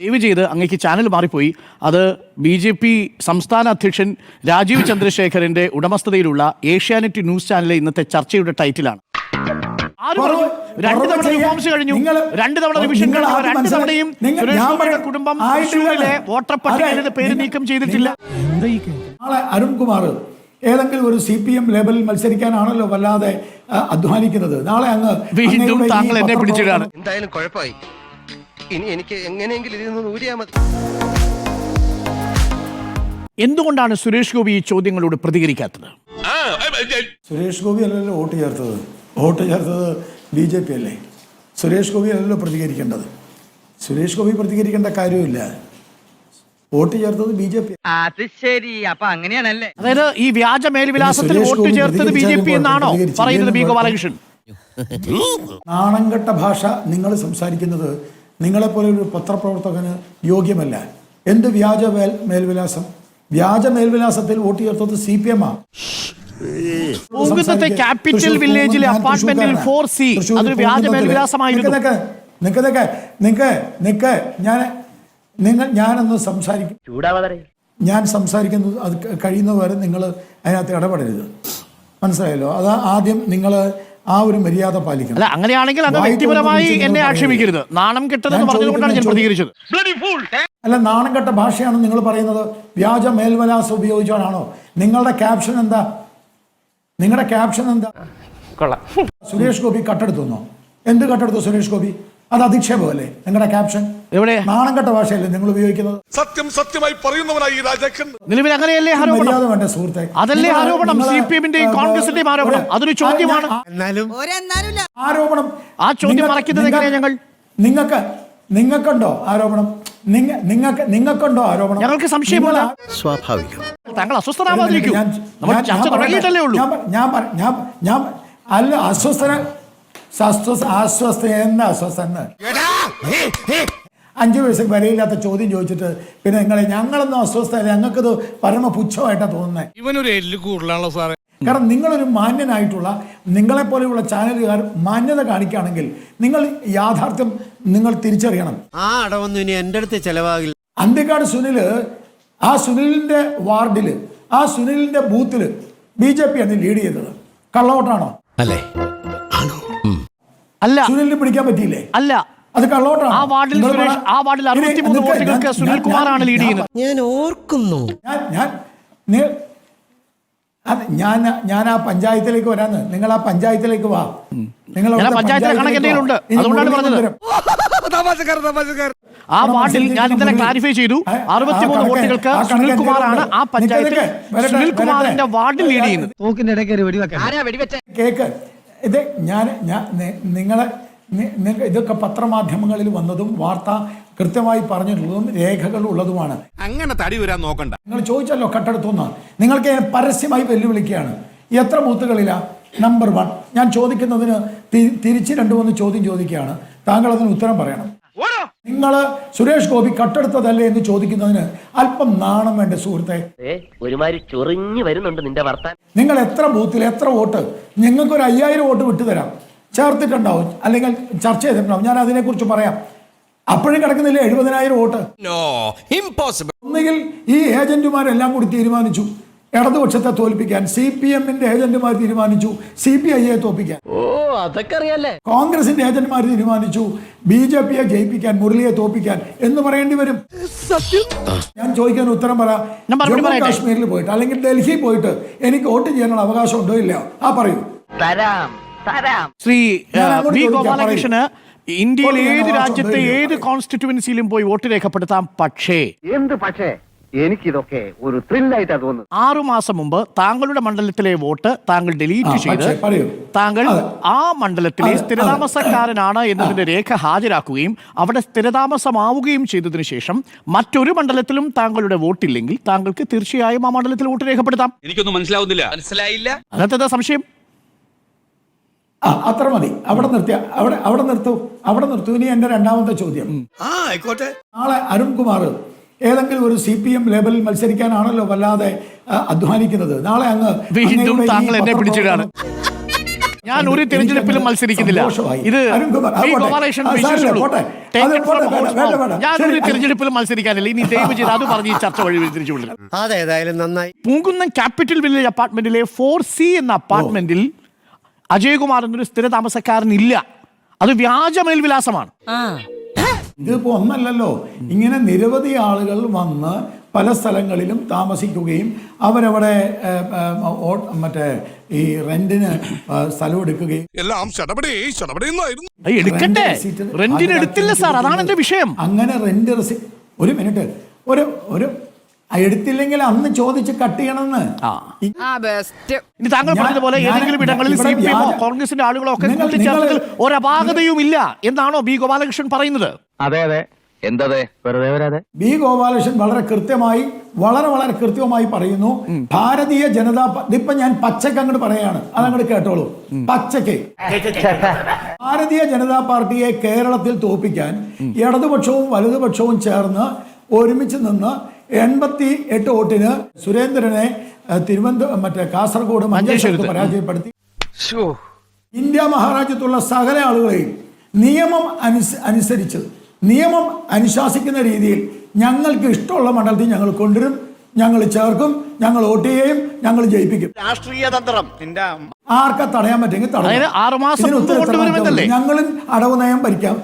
ദയവ് ചെയ്ത് അങ്ങേക്ക് ചാനൽ മാറിപ്പോയി. അത് ബി ജെ പി സംസ്ഥാന അധ്യക്ഷൻ രാജീവ് ചന്ദ്രശേഖരന്റെ ഉടമസ്ഥതയിലുള്ള ഏഷ്യാനെറ്റ് ന്യൂസ് ചാനലിലെ ഇന്നത്തെ ചർച്ചയുടെ ടൈറ്റിലാണ്. ആര് രണ്ട് തവണ റിഫോംസ് കഴിഞ്ഞു. രണ്ട് തവണ റിവിഷൻ കഴിഞ്ഞു. രണ്ട്. തവണയും കുടുംബം. തൃശ്ശൂരിലെ വോട്ടർ പട്ടികയിൽ അതെ, പേര് നീക്കം ചെയ്തിട്ടില്ല. നാളെ അരുൺകുമാർ ഏതെങ്കിലും ഒരു സി പി എം ലേബലിൽ മത്സരിക്കാനാണല്ലോ വല്ലാതെ അധ്വാനിക്കുന്നത്. നാളെ അങ്ങ് വീണ്ടും താങ്കൾ എന്നെ പിടിച്ചിടാണ്. എന്തായാലും കുഴപ്പമായി. ഇനി എനിക്ക് എങ്ങനെയെങ്കിലും ഇതിൽ നിന്ന് ഊരിയാ മതി. എന്തുകൊണ്ടാണ് സുരേഷ് ഗോപി ഈ ചോദ്യങ്ങളോട് പ്രതികരിക്കാത്തത്? സുരേഷ് ഗോപി അല്ലല്ലോ വോട്ട് ചേർത്തത്. വോട്ട് ചേർത്തത് ബി ജെ പി അല്ലേ? സുരേഷ് ഗോപി അല്ലല്ലോ പ്രതികരിക്കേണ്ടത്. സുരേഷ് ഗോപി പ്രതികരിക്കേണ്ട കാര്യമില്ല. വോട്ട് ചേർത്തത് ബി ജെ പി. അത് ശരി അപ്പൊ അങ്ങനെയാണല്ലേ? അതായത് ഈ വ്യാജ മേൽവിലാസത്തിൽ വോട്ട് ചേർത്തത് ബി ജെ പി എന്നാണോ പറയുന്നത് ബി ഗോപാലകൃഷ്ണൻ? നാണംകെട്ട ഭാഷ നിങ്ങൾ സംസാരിക്കുന്നത് നിങ്ങളെപ്പോലെ ഒരു പത്രപ്രവർത്തകന് യോഗ്യമല്ല. എന്ത് വ്യാജ മേൽ മേൽവിലാസം? വ്യാജ മേൽവിലാസത്തിൽ വോട്ട് ചേർത്തത് സി പി എം ആ. ക്യാപിറ്റൽ വില്ലേജിലെ അപ്പാർട്ട്മെന്റിൽ ഫോർ സി. അതൊരു വ്യാജ മേൽവിലാസമായിരുന്നു. നിക്ക് നിക്ക് നിക്ക് നിക്ക് ഞാൻ നിങ്ങൾ ഞാനൊന്ന് സംസാരിക്കും. ഞാൻ സംസാരിക്കുന്നത് അത് കഴിയുന്നവരെ വരെ നിങ്ങൾ അതിനകത്ത് ഇടപെടരുത്. മനസ്സിലായല്ലോ? അത് ആദ്യം നിങ്ങൾ ആ ഒരു മര്യാദ പാലിക്കണം. അല്ല അങ്ങനെയാണെങ്കിൽ അത് വ്യക്തിപരമായി എന്നെ ആക്ഷേപിക്കരുത്. നാണം കെട്ടതെന്ന് പറഞ്ഞുകൊണ്ടാണ് പറഞ്ഞതുകൊണ്ടാണ് ഞാൻ പ്രതികരിച്ചത്. അല്ല നാണം കെട്ട ഭാഷയാണ് നിങ്ങൾ പറയുന്നത്. വ്യാജ മേൽവലാസം ഉപയോഗിച്ചാണോ? നിങ്ങളുടെ ക്യാപ്ഷൻ എന്താ? നിങ്ങളുടെ ക്യാപ്ഷൻ എന്താ? സുരേഷ് ഗോപി കട്ടെടുത്തുന്നോ എന്ത് കട്ടെടുത്തു സുരേഷ് ഗോപി? അത് അധിക്ഷേപമല്ലേ? നിങ്ങളുടെ ക്യാപ്ഷൻ എവിടെ? നാണംകെട്ട ഭാഷയല്ലേ നിങ്ങൾ ഉപയോഗിക്കുന്നത്? സത്യം സത്യമായി പറയുന്നവനായി ഈ രാജാക്കൻ. നിലവിൽ അങ്ങനെയല്ലേ ആരോപണം? വേണ്ട സുഹൃത്തെ? അതല്ലേ നിങ്ങൾ- ആരോപണം? നിങ്ങൾ- സി പി എമ്മിന്റെയും കോൺഗ്രസിന്റെയും ആരോപണം? ഒരു- അതൊരു ചോദ്യമാണ്. ആ- ആരോപണം. ആ ചോദ്യം നിങ്ങൾ- മറയ്ക്കുന്നത് നിങ്ങൾ- എങ്ങനെയാ ഞങ്ങൾ? നിങ്ങൾക്ക് നിങ്ങൾക്കുണ്ടോ ആരോപണം? നിങ്ങ നിങ്ങൾക്ക് നിങ്ങൾക്കുണ്ടോ ആരോപണം? ഞങ്ങൾക്ക് സംശയമില്ല. നിങ്ങൾ- സ്വാഭാവികം. താങ്കൾ അസ്വസ്ഥനാവാതിരിക്കൂ. ഞാൻ- നമ്മൾ ഞാൻ- ചർച്ച ഞാൻ തുടങ്ങിയിട്ടല്ലേ ഉള്ളൂ. ഞാൻ പ- ഞാൻ ഞാൻ ഞാൻ അല്ല അസ്വസ്ഥന അസ്വസ്ഥ അസ്വസ്ഥ എന്ന അസ്വസ്ഥന് അഞ്ചു വയസ്സ് വരയില്ലാത്ത ചോദ്യം ചോദിച്ചിട്ട് പിന്നെ നിങ്ങളെ ഞങ്ങളൊന്നും അസ്വസ്ഥ ഞങ്ങൾക്കത് പരമ പുച്ഛമായിട്ടാണ് തോന്നുന്നത് ഇവനൊരു എല്ല് കൂടുതലാണല്ലോ സാറേ. കാരണം നിങ്ങളൊരു മാന്യനായിട്ടുള്ള നിങ്ങളെപ്പോലെയുള്ള ചാനലുകാർ മാന്യത കാണിക്കുകയാണെങ്കിൽ നിങ്ങൾ യാഥാർത്ഥ്യം നിങ്ങൾ തിരിച്ചറിയണം. ആ അടവൊന്നും ഇനി എന്റെ അടുത്ത് ചെലവാകില്ല. അന്തിക്കാട് സുനിൽ ആ സുനിലിന്റെ വാർഡിൽ ആ സുനിലിന്റെ ബൂത്തിൽ ബി ജെ പി ആണ് ലീഡ് ചെയ്തത്. കള്ളവോട്ടാണോ? അല്ലേ? അല്ല. സുനിലിന് പിടിക്കാൻ പറ്റിയില്ലേ? അല്ല. അത് കള്ളോട്ടാണ് ആ വാർഡിൽ സുരേഷ് ആ വാർഡിൽ അറുപത്തിമൂന്ന് വോട്ടുകൾക്ക് ഞാൻ- സുനിൽ ഞാൻ- കുമാറാണ് ഞാൻ- ലീഡ് ചെയ്യുന്നത്. ഞാൻ ഓർക്കുന്നു. ഞാൻ ഞാൻ അത് ഞാൻ ഞാൻ ആ പഞ്ചായത്തിലേക്ക് വരാന്ന്. നിങ്ങൾ ആ പഞ്ചായത്തിലേക്ക് വാ. നിങ്ങൾ ആ പഞ്ചായത്തിലെ കണക്ക് എന്തെങ്കിലും ഉണ്ട്. അതുകൊണ്ടാണ് പറഞ്ഞത്. തമാശക്കാരൻ തമാശക്കാരൻ. ആ വാർഡിൽ ഞാൻ ഇന്നലെ ക്ലാരിഫൈ ചെയ്തു. അറുപത്തിമൂന്ന് വോട്ടുകൾക്ക് ആ കണക്ക് സുനിൽ എന്തെങ്കിലും കുമാറാണ് ഉണ്ട്. ആ പഞ്ചായത്തിൽ സുനിൽകുമാറിന്റെ സുനിൽ വാർഡിൽ ലീഡ് ചെയ്യുന്നത്. കേക്ക്. ഇത് ഞാൻ ഞാൻ നിങ്ങളെ ഇതൊക്കെ പത്രമാധ്യമങ്ങളിൽ വന്നതും വാർത്ത കൃത്യമായി പറഞ്ഞിട്ടുള്ളതും രേഖകൾ ഉള്ളതുമാണ്. അങ്ങനെ തടി വരാൻ നോക്കണ്ട. നിങ്ങൾ ചോദിച്ചല്ലോ കട്ടെടുത്തുനിന്ന് നിങ്ങൾക്ക് പരസ്യമായി വെല്ലുവിളിക്കുകയാണ്. എത്ര ബൂത്തുകളിലാണ് നമ്പർ വൺ ഞാൻ ചോദിക്കുന്നതിന് തിരിച്ച് രണ്ടു മൂന്ന് ചോദ്യം ചോദിക്കുകയാണ്. താങ്കൾ അതിന് ഉത്തരം പറയണം. നിങ്ങൾ സുരേഷ് ഗോപി കട്ടെടുത്തതല്ലേ എന്ന് ചോദിക്കുന്നതിന് അല്പം നാണം വേണ്ട സുഹൃത്തെ? ഒരുമാതിരി ചൊറിഞ്ഞു വരുന്നുണ്ട് നിന്റെ വർത്താനം. നിങ്ങൾ എത്ര ബൂത്തിൽ എത്ര വോട്ട്? നിങ്ങൾക്ക് ഒരു അയ്യായിരം വോട്ട് വിട്ടുതരാം. ചേർത്തിട്ടുണ്ടാവും. അല്ലെങ്കിൽ ചർച്ച ചെയ്തിട്ടുണ്ടാവും. ഞാൻ അതിനെക്കുറിച്ച് പറയാം. അപ്പോഴും കിടക്കുന്നില്ല എഴുപതിനായിരം വോട്ട്? ഒന്നുകിൽ ഈ ഏജന്റുമാരെല്ലാം കൂടി തീരുമാനിച്ചു. ഇടതുപക്ഷത്തെ തോൽപ്പിക്കാൻ സി പി എമ്മിന്റെ ഏജന്റുമാർ തീരുമാനിച്ചു സി പി ഐയെ തോൽപ്പിക്കാൻ. ഓ അതൊക്കെ അറിയാലേ കോൺഗ്രസിന്റെ ഏജന്റുമാർ തീരുമാനിച്ചു ബി ജെ പിയെ ജയിപ്പിക്കാൻ മുരളിയെ തോൽപ്പിക്കാൻ എന്ന് പറയേണ്ടി വരും. ഞാൻ ചോദിക്കാൻ ഉത്തരം പറ. ജമ്മു. കാശ്മീരിൽ പോയിട്ട് അല്ലെങ്കിൽ ഡൽഹിയിൽ പോയിട്ട് എനിക്ക് വോട്ട് ചെയ്യാനുള്ള അവകാശം ഉണ്ടോ ഇല്ലയോ ആ പറയൂ. തരാം തരാം. ശ്രീ ഗോപാലകൃഷ്ണന് ഇന്ത്യയിൽ ഏത് രാജ്യത്തെ ഏത് കോൺസ്റ്റിറ്റ്യുവൻസിയിലും പോയി വോട്ട് രേഖപ്പെടുത്താം? പക്ഷേ എന്ത് പക്ഷേ? എനിക്കിതൊക്കെ ഒരു ത്രില്ലായിട്ടാ തോന്നുന്നത്. ആറു മാസം മുമ്പ് താങ്കളുടെ മണ്ഡലത്തിലെ വോട്ട് താങ്കൾ ഡിലീറ്റ് ചെയ്ത് താങ്കൾ ആ മണ്ഡലത്തിലെ. സ്ഥിരതാമസക്കാരനാണ് എന്നതിന്റെ രേഖ ഹാജരാക്കുകയും അവിടെ സ്ഥിരതാമസമാവുകയും ചെയ്തതിനു ശേഷം മറ്റൊരു മണ്ഡലത്തിലും താങ്കളുടെ വോട്ടില്ലെങ്കിൽ താങ്കൾക്ക് തീർച്ചയായും ആ മണ്ഡലത്തിൽ വോട്ട് രേഖപ്പെടുത്താം. എനിക്കൊന്നും മനസ്സിലാവുന്നില്ല. മനസ്സിലായില്ല. അതെന്താ സംശയം? ആ അത്ര മതി. അവിടെ നിർത്തിയ അവിടെ അവിടെ നിർത്തു. അവിടെ നിർത്തു. ഇനി എന്റെ രണ്ടാമത്തെ ചോദ്യം. ആ ആയിക്കോട്ടെ. നാളെ അരുൺകുമാർ ഏതെങ്കിലും ഒരു സി പി എം ലേബലിൽ മത്സരിക്കാനാണല്ലോ വല്ലാതെ അധ്വാനിക്കുന്നത്. നാളെ അങ്ങ് വീണ്ടും താങ്കൾ എന്നെ പിടിച്ചിടാണ്. ഞാൻ ഒരു തിരഞ്ഞെടുപ്പിലും മത്സരിക്കുന്നില്ല. ഇത്. ഞാൻ ഒരു തിരഞ്ഞെടുപ്പിലും മത്സരിക്കാനില്ല. ഇനി ദയവ് ചെയ്ത് അത് പറഞ്ഞ് ഈ ചർച്ച വഴി തിരിച്ചു അതേതായാലും നന്നായി. പൂങ്കുന്നം ക്യാപിറ്റൽ വില്ലേജ് അപ്പാർട്ട്മെന്റിലെ ഫോർ സി എന്ന അപ്പാർട്ട്മെന്റിൽ അജയകുമാർ എന്നൊരു സ്ഥിര താമസക്കാരനില്ല അത് വ്യാജ മേൽവിലാസമാണ് ഇതിപ്പോ ഒന്നല്ലല്ലോ. ഇങ്ങനെ നിരവധി ആളുകൾ വന്ന് പല സ്ഥലങ്ങളിലും താമസിക്കുകയും അവരവിടെ മറ്റേ ഈ റെന്റിന് സ്ഥലം എടുക്കുകയും എല്ലാം എടുക്കട്ടെ. റെന്റിന് എടുത്തില്ല സാർ. അതാണ് എന്റെ വിഷയം. അങ്ങനെ റെന്റ് റെസി ഒരു മിനിറ്റ്. ഒരു ഒരു എടുത്തില്ലെങ്കിൽ അന്ന് ചോദിച്ച് കട്ട് ചെയ്യണമെന്ന്. ഇനി താങ്കൾ പറഞ്ഞതുപോലെ ഏതെങ്കിലും ഇടങ്ങളിൽ സി പി എമ്മോ കോൺഗ്രസിന്റെ ആളുകളോ ഒക്കെ നിങ്ങൾ- കൂട്ടിച്ചേർത്തതിൽ ഒരപാകതയും ഇല്ല എന്നാണോ ബി ഗോപാലകൃഷ്ണൻ പറയുന്നത്? അതെ അതെ. എന്തതെ? വെറുതെ വരാതെ. ബി ഗോപാലകൃഷ്ണൻ വളരെ കൃത്യമായി വളരെ വളരെ കൃത്യമായി പറയുന്നു. ഭാരതീയ ജനതാ ഇതിപ്പോ ഞാൻ പച്ചക്ക് അങ്ങോട്ട് പറയാണ്. അതങ്ങോട്ട് കേട്ടോളൂ. പച്ചക്ക്. ഭാരതീയ ജനതാ പാർട്ടിയെ കേരളത്തിൽ തോപ്പിക്കാൻ ഇടതുപക്ഷവും വലതുപക്ഷവും ചേർന്ന് ഒരുമിച്ച് നിന്ന് എൺപത്തി എട്ട് വോട്ടിന് സുരേന്ദ്രനെ തിരുവനന്തപുരം മറ്റേ കാസർഗോഡ് മഞ്ചേശ്വരത്ത്. പരാജയപ്പെടുത്തി. ഇന്ത്യ മഹാരാജ്യത്തുള്ള സകല ആളുകളെയും നിയമം അനുസ അനുസരിച്ച് നിയമം അനുശാസിക്കുന്ന രീതിയിൽ ഞങ്ങൾക്ക് ഇഷ്ടമുള്ള മണ്ഡലത്തിൽ ഞങ്ങൾ കൊണ്ടുവരും ഞങ്ങൾ ചേർക്കും ഞങ്ങൾ വോട്ട് ചെയ്യും ഞങ്ങൾ ജയിപ്പിക്കും. രാഷ്ട്രീയ തന്ത്രം. ആർക്കാ തടയാൻ പറ്റുമെങ്കിൽ തടയാം. ഞങ്ങളും അടവ് നയം ഭരിക്കാൻ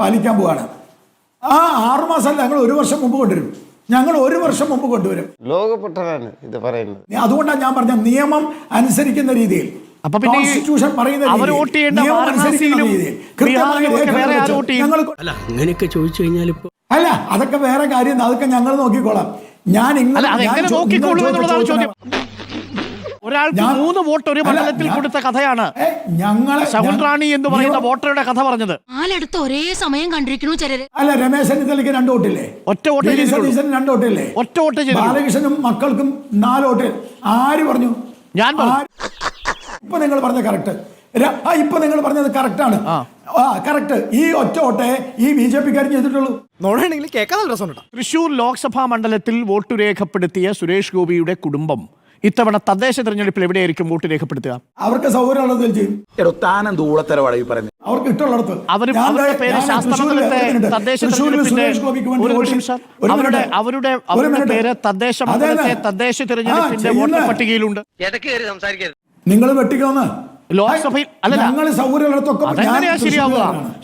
പാലിക്കാൻ പോവാണ്. ആ ആറുമാസം ഞങ്ങൾ ഒരു വർഷം മുമ്പ് കൊണ്ടുവരും. ഞങ്ങൾ ഒരു വർഷം മുമ്പ് കൊണ്ടുവരും. ലോകപ്പെട്ടതാണ് ഇത് പറയുന്നത്. അതുകൊണ്ടാണ് ഞാൻ പറഞ്ഞ നിയമം അനുസരിക്കുന്ന രീതിയിൽ അപ്പൊ പിന്നെ അവർ വോട്ട് ചെയ്യേണ്ട വാരണാസിയിലും ബീഹാറിലും വേറെ ആര് വോട്ട് ചെയ്യും? അല്ല അങ്ങനെയൊക്കെ ചോദിച്ചു കഴിഞ്ഞാൽ ഇപ്പൊ അല്ല അതൊക്കെ വേറെ കാര്യം അതൊക്കെ ഞങ്ങൾ നോക്കിക്കോളാം. ഞാൻ നോക്കിക്കൊള്ളൂ നിങ്ങൾ എന്നുള്ളതാണ് ചോദ്യം. ഒരാൾക്ക് മൂന്ന് വോട്ട് ഒരു മണ്ഡലത്തിൽ കൊടുത്ത കഥയാണ്. ഞങ്ങളെ റാണി എന്ന് പറയുന്ന വോട്ടറുടെ കഥ പറഞ്ഞത്. നാലെടുത്ത് ഒരേ സമയം കണ്ടിരിക്കുന്നു ചിലര്. അല്ല രമേശ് ചെന്നിത്തലയ്ക്ക് രണ്ട് വോട്ടില്ലേ? ഒറ്റ വോട്ട് സതീശന് രണ്ട് വോട്ടില്ലേ? ഒറ്റ വോട്ട്. ബാലകൃഷ്ണനും മക്കൾക്കും നാല് വോട്ട്. ആര് പറഞ്ഞു? ഞാൻ പറഞ്ഞു. ഇപ്പൊ നിങ്ങൾ പറഞ്ഞ കറക്റ്റ് ആ ഇപ്പൊ നിങ്ങൾ പറഞ്ഞത് കറക്റ്റ് ആണ്. ആ. കറക്റ്റ് ഈ ഒറ്റ ഓട്ടെ ഈ ബി ജെ പിക്കാരും ചെയ്തിട്ടുള്ളൂ. നോടാണെങ്കിൽ കേൾക്കാൻ നല്ല രസമുണ്ടോ തൃശൂർ ലോക്സഭാ മണ്ഡലത്തിൽ വോട്ട് രേഖപ്പെടുത്തിയ സുരേഷ് ഗോപിയുടെ കുടുംബം ഇത്തവണ തദ്ദേശ തെരഞ്ഞെടുപ്പിൽ എവിടെയായിരിക്കും വോട്ട് രേഖപ്പെടുത്തുക? അവർക്ക് സൗകര്യമുള്ളത് ചെയ്യും. അവർക്ക് ഞാൻ അവരുടെ പേര് ഞാൻ ശാസ്ത്രമംഗലത്തെ തൃശ്ശൂരിൽ ഒരു മിനിറ്റ്. തദ്ദേശ തൃശ്ശൂരിൽ തെരഞ്ഞെടുപ്പിന്റെ സുരേഷ് ഗോപിക്ക് വേണ്ടി ഒരു വോട്ട് നിമിഷം. സാർ. ഒരു അവരുടെ മിനിറ്റ്. അവരുടെ ഒരു അവരുടെ മിനിറ്റ്. പേര് തദ്ദേശ അതെ, മണ്ഡലത്തെ തദ്ദേശ ആ, തെരഞ്ഞെടുപ്പിന്റെ ചെയ്യുന്ന. വോട്ടർ പട്ടികയിലുണ്ട്. ഇടയ്ക്ക് കയറി സംസാരിക്കരുത്. നിങ്ങൾ വെട്ടിക്കോന്ന്. ലോക്സഭയിൽ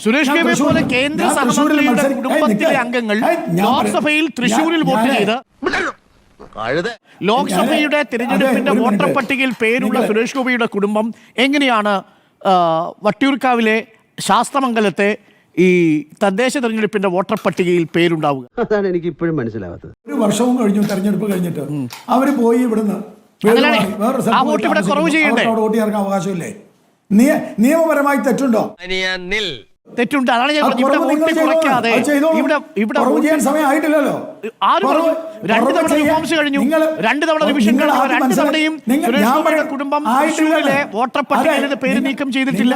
സുരേഷ് ഗോപിയെ പോലെ കേന്ദ്ര സഹമന്ത്രിയുടെ കുടുംബത്തിലെ അംഗങ്ങൾ ലോക്സഭയിൽ തൃശൂരിൽ വോട്ട് ചെയ്ത് ലോക്സഭയുടെ തിരഞ്ഞെടുപ്പിന്റെ വോട്ടർ പട്ടികയിൽ പേരുള്ള സുരേഷ് ഗോപിയുടെ കുടുംബം എങ്ങനെയാണ് വട്ടിയൂർക്കാവിലെ ശാസ്ത്രമംഗലത്തെ ഈ തദ്ദേശ തെരഞ്ഞെടുപ്പിന്റെ വോട്ടർ പട്ടികയിൽ പേരുണ്ടാവുക? അതാണ് എനിക്ക് ഇപ്പോഴും മനസ്സിലാവാത്തത്. ഒരു വർഷവും കഴിഞ്ഞു തെരഞ്ഞെടുപ്പ് കഴിഞ്ഞിട്ട്. അവർ പോയി ഇവിടുന്ന് ആ വോട്ട് ഇവിടെ. കുറവ് ചെയ്യണ്ടേ? വോട്ട് ചെയ്യാൻ അവകാശമില്ലേ? നിയമപരമായി തെറ്റുണ്ടോ? തെറ്റുണ്ട്. അതാണ് ഞാൻ ഇവിടെ വോട്ട് കുറയ്ക്കാതെ ഇവിടെ ഇവിടെ സമയമായിട്ടില്ലല്ലോ? രണ്ട് തവണ റിഫോംസ് കഴിഞ്ഞു. രണ്ട് തവണ റിവിഷൻ കഴിഞ്ഞു. രണ്ട് തവണയും കുടുംബം. തൃശ്ശൂരിലെ വോട്ടർ പട്ടികയിൽ പേര് നീക്കം ചെയ്തിട്ടില്ല.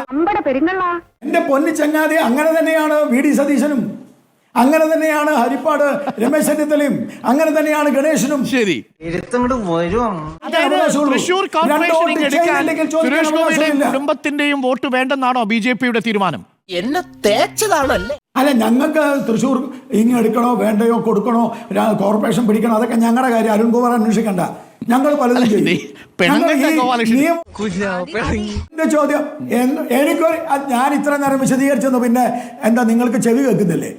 എന്റെ പൊന്നി ചങ്ങാതി അങ്ങനെ തന്നെയാണ് വി ഡി സതീശനും. അങ്ങനെ തന്നെയാണ് ഹരിപ്പാട് രമേശ് ചെന്നിത്തലയും അങ്ങനെ തന്നെയാണ് ഗണേശനും. ശരി. തൃശൂർ കോർപ്പറേഷൻ കുടുംബത്തിന്റെയും വോട്ട് വേണ്ടെന്നാണോ ബി ജെ പിയുടെ തീരുമാനം? എന്നെ തേച്ചതാണല്ലേ? അല്ല ഞങ്ങൾക്ക് തൃശ്ശൂർ ഇങ്ങ് എടുക്കണോ വേണ്ടയോ കൊടുക്കണോ കോർപ്പറേഷൻ പിടിക്കണോ അതൊക്കെ ഞങ്ങളുടെ കാര്യം. അരുൺകുമാർ അന്വേഷിക്കണ്ട. ഞങ്ങൾ പലതും ചെയ്യും. എന്റെ ചോദ്യം എനിക്ക് ഞാൻ ഇത്ര നേരം വിശദീകരിച്ചെന്ന് പിന്നെ എന്താ നിങ്ങൾക്ക് ചെവി കേൾക്കുന്നില്ലേ?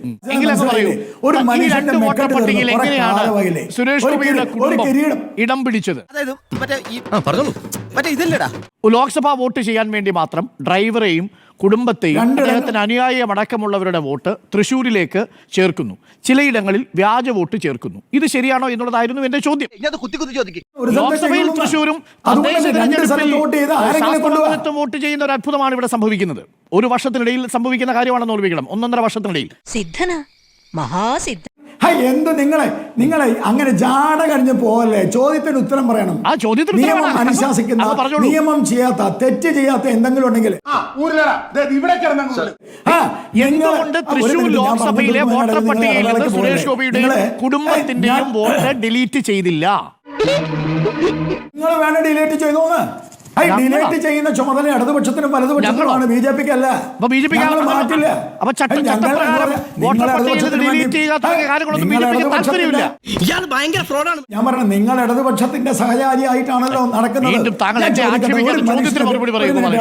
ഒരു മനുഷ്യന്റെ ഒരു കിരീടം. ഇടം പിടിച്ചത്? അതായത് മറ്റേ ഇതല്ലടാ. ലോക്സഭാ വോട്ട് ചെയ്യാൻ വേണ്ടി മാത്രം ഡ്രൈവറെയും കുടുംബത്തെയും അദ്ദേഹത്തിന് അനുയായമടക്കമുള്ളവരുടെ വോട്ട് തൃശ്ശൂരിലേക്ക് ചേർക്കുന്നു. ചിലയിടങ്ങളിൽ വ്യാജ വോട്ട് ചേർക്കുന്നു. ഇത് ശരിയാണോ എന്നുള്ളതായിരുന്നു എന്റെ ചോദ്യം. ഇതിനകത്ത് കുത്തി കുത്തി ചോദിക്കും. ഒരു സ്ഥലത്ത് ലോക്സഭയിൽ തൃശ്ശൂരും അതുകൊണ്ട് രണ്ട് സ്ഥലത്ത് വോട്ട് ചെയ്ത് ആരെങ്കിലും കൊണ്ടുപോകാം ശാസ്ത്രമംഗലത്തും വോട്ട് ചെയ്യുന്ന ഒരു അത്ഭുതമാണ് ഇവിടെ സംഭവിക്കുന്നത്. ഒരു വർഷത്തിനിടയിൽ സംഭവിക്കുന്ന കാര്യമാണെന്ന് ഓർമ്മിക്കണം. ഒന്നൊന്നര വർഷത്തിനിടയിൽ. സിദ്ധന. മഹാസിദ്ധ. ഹൈ, എന്ത് നിങ്ങളെ നിങ്ങളെ അങ്ങനെ ജാട കഴിഞ്ഞ് പോവല്ലേ ചോദ്യത്തിന് ഉത്തരം പറയണം ആ ചോദ്യത്തിന് ഉത്തരം നിയമം വേണം. അനുശാസിക്കുന്ന അത് പറഞ്ഞോളൂ. നിയമം ചെയ്യാത്ത തെറ്റ് ചെയ്യാത്ത എന്തെങ്കിലും ഉണ്ടെങ്കിൽ ആ, എന്തുകൊണ്ട് തൃശൂർ മിനിറ്റ്, ഞാൻ ലോക്സഭയിലെ പറഞ്ഞത് വോട്ടർ നിങ്ങൾ പട്ടികയിൽ നിന്ന് ഇടവേളയ്ക്ക് സുരേഷ് പോകല്ലേ? ഗോപിയുടെയും നിങ്ങളെ- കുടുംബത്തിന്റെയും ഞാൻ- വോട്ട് ഡിലീറ്റ് ചെയ്തില്ല നിങ്ങൾ വേണ്ട ഡിലേറ്റ് ചെയ്തോന്ന് ഡിലേറ്റ് ചെയ്യുന്ന ചുമതല ഇടതുപക്ഷത്തിനും വലതുപക്ഷത്തിനുമാണ് ബി ജെ പിക്ക് അല്ല അപ്പൊ ബി ജെ പിക്ക് മാറ്റില്ല അപ്പൊ ഞാൻ പറഞ്ഞു നിങ്ങൾ ഇടതുപക്ഷത്തിന്റെ സഹചാരിയായിട്ടാണല്ലോ നടക്കുന്നത്.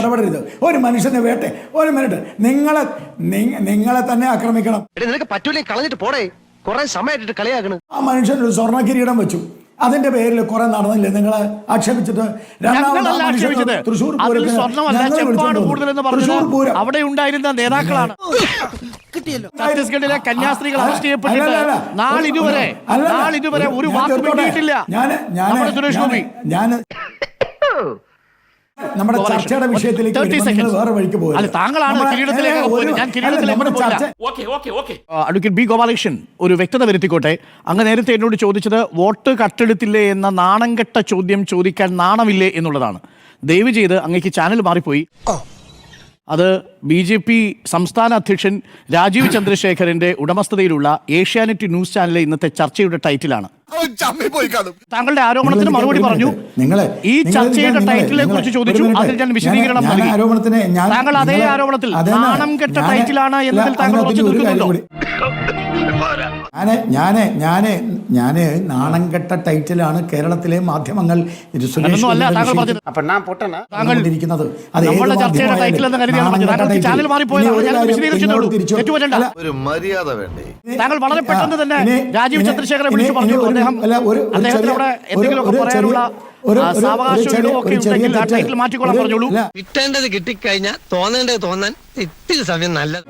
ഇടപെടരുത്. ഒരു മനുഷ്യനെ വേട്ടെ ഒരു മിനിറ്റ്. നിങ്ങളെ നിങ്ങളെ തന്നെ ആക്രമിക്കണം. എടി നിനക്ക് പറ്റൂലേ കളഞ്ഞിട്ട് പോടേ. കുറെ സമയമായിട്ട് കളിയാക്കണ്. ആ മനുഷ്യൻ ഒരു സ്വർണ കിരീടം വെച്ചു. അതിന്റെ പേരിൽ കുറെ നടന്നില്ലേ നിങ്ങളെ ആക്ഷേപിച്ചിട്ട് എന്ന് വന്നു. പൂരം അവിടെ ഉണ്ടായിരുന്ന നേതാക്കളാണ് ഛത്തീസ്ഗഡിലെ കന്യാസ്ത്രീകൾ അറസ്റ്റ് ചെയ്യപ്പെട്ടിട്ട്. നാളിതുവരെ. നാളിതുവരെ ഒരു ഞാൻ വാക്ക്. വേണ്ടിയിട്ടില്ല ഞാൻ ഞാൻ സുരേഷ് ഗോപി ഞാൻ നമ്മുടെ ചർച്ചയുടെ വിഷയത്തിലേക്ക് 30 വരുമ്പോൾ നിങ്ങൾ seconds. വേറെ വഴിക്ക് പോകരുത്. അല്ല, താങ്കളാണ് അഡ്വക്കേറ്റ് ബി ഗോപാലകൃഷ്ണൻ ഒരു വ്യക്തത വരുത്തിക്കോട്ടെ. അങ്ങ് നേരത്തെ എന്നോട് ചോദിച്ചത് വോട്ട് കട്ടെടുത്തില്ലേ എന്ന നാണം കെട്ട ചോദ്യം ചോദിക്കാൻ നാണമില്ലേ എന്നുള്ളതാണ്. ദയവ് ചെയ്ത് അങ്ങേക്ക് ചാനൽ മാറിപ്പോയി. അത് ബി ജെ പി സംസ്ഥാന അധ്യക്ഷൻ രാജീവ് ചന്ദ്രശേഖരന്റെ ഉടമസ്ഥതയിലുള്ള ഏഷ്യാനെറ്റ് ന്യൂസ് ചാനലിലെ ഇന്നത്തെ ചർച്ചയുടെ ടൈറ്റിലാണ്. താങ്കളുടെ ആരോപണത്തിന് മറുപടി പറഞ്ഞു. നിങ്ങളെ- ഈ ചർച്ചയുടെ ടൈറ്റിലെ കുറിച്ച് ചോദിച്ചു. അതിൽ ഞാൻ വിശദീകരണം നൽകി. താങ്കൾ അതേ ആരോപണത്തിൽ. നാണം കെട്ട ടൈറ്റിലാണ് എന്നതിൽ താങ്കൾ ഉറച്ചു ഞാനേ ഞാനേ നിൽക്കുന്നുണ്ടോ ഞാൻ ഞാൻ ഞാൻ ഞാൻ നാണം കെട്ട ടൈറ്റിലാണ് കേരളത്തിലെ മാധ്യമങ്ങൾ ഒരു മര്യാദ വേണ്ടേ? താങ്കൾ വളരെ പെട്ടെന്ന് തന്നെ രാജീവ് ചന്ദ്രശേഖരൻ വിളിച്ചു പറഞ്ഞു അദ്ദേഹം അല്ല, ഒരു- ഒരു അദ്ദേഹത്തിന് ചെറിയ- അവിടെ എന്തെങ്കിലുമൊക്കെ പറയാനുള്ള ഒരു- പറഞ്ഞോളൂ. കിട്ടേണ്ടത് കിട്ടിക്കഴിഞ്ഞാൽ തോന്നേണ്ടത് തോന്നാൻ ഇത്തിരി സമയം നല്ലത്